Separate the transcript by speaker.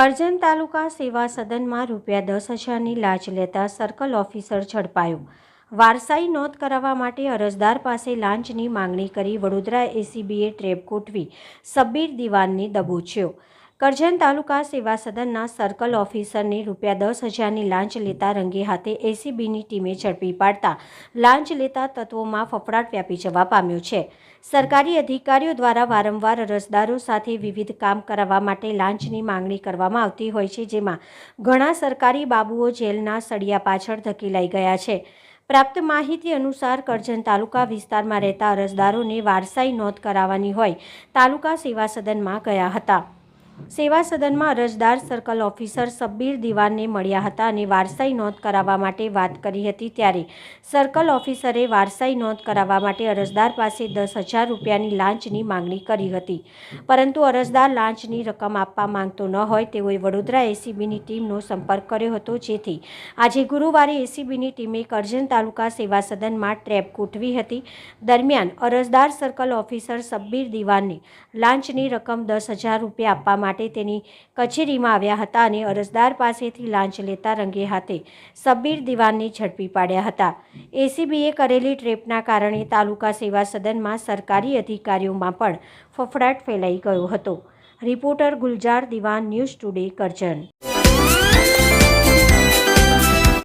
Speaker 1: કરજણ તાલુકા સેવા સદનમાં રૂપિયા દસ હજારની લાંચ લેતા સર્કલ ઓફિસર ઝડપાયો. વારસાઈ નોંધ કરાવવા માટે અરજદાર પાસે લાંચની માંગણી કરી વડોદરા એસીબીએ ટ્રેપ ગોઠવી સબ્બીર દિવાનને દબોચ્યો. કરજણ તાલુકા સેવા સદનના સર્કલ ઓફિસરને રૂપિયા દસ હજારની લાંચ લેતા રંગે હાથે એસીબીની ટીમે ઝડપી પાડતા લાંચ લેતા તત્વોમાં ફફડાટ વ્યાપી જવા પામ્યો છે. સરકારી અધિકારીઓ દ્વારા વારંવાર અરજદારો સાથે વિવિધ કામ કરાવવા માટે લાંચની માંગણી કરવામાં આવતી હોય છે, જેમાં ઘણા સરકારી બાબુઓ જેલના સળિયા પાછળ ધકેલાઈ ગયા છે. પ્રાપ્ત માહિતી અનુસાર કરજણ તાલુકા વિસ્તારમાં રહેતા અરજદારોને વારસાઈ નોંધ કરાવવાની હોય તાલુકા સેવા સદનમાં ગયા હતા. સેવા સદનમાં અરજદાર સર્કલ ઓફિસર સબ્બીર દિવાનને મળ્યા હતા અને વારસાઈ નોંધ કરાવવા માટે વાત કરી હતી ત્યારે સર્કલ ઓફિસરે વારસાઈ નોંધ કરાવવા માટે અરજદાર પાસે દસ હજાર રૂપિયાની લાંચની માંગણી કરી હતી. પરંતુ અરજદાર લાંચની રકમ આપવા માંગતો ન હોય તેઓએ વડોદરા એસીબીની ટીમનો સંપર્ક કર્યો હતો જેથી આજે ગુરુવારે એસીબીની ટીમે કરજણ તાલુકા સેવા સદનમાં ટ્રેપ ગોઠવી હતી. દરમિયાન અરજદાર સર્કલ ઓફિસર સબ્બીર દિવાનને લાંચની રકમ દસ હજાર રૂપિયા આપવા માટે તેની કચેરીમાં આવ્યા હતા અને અરજદાર પાસેથી લાંચ લેતા રંગે હાથે સબ્બીર દિવાનને ઝડપી પાડ્યા હતા. એસીબીએ કરેલી ટ્રેપના કારણે તાલુકા સેવા સદનમાં સરકારી અધિકારીઓમાં પણ ફફડાટ ફેલાઈ ગયો હતો. રિપોર્ટર ગુલજાર દિવાન, ન્યૂઝ ટુડે, કરજણ.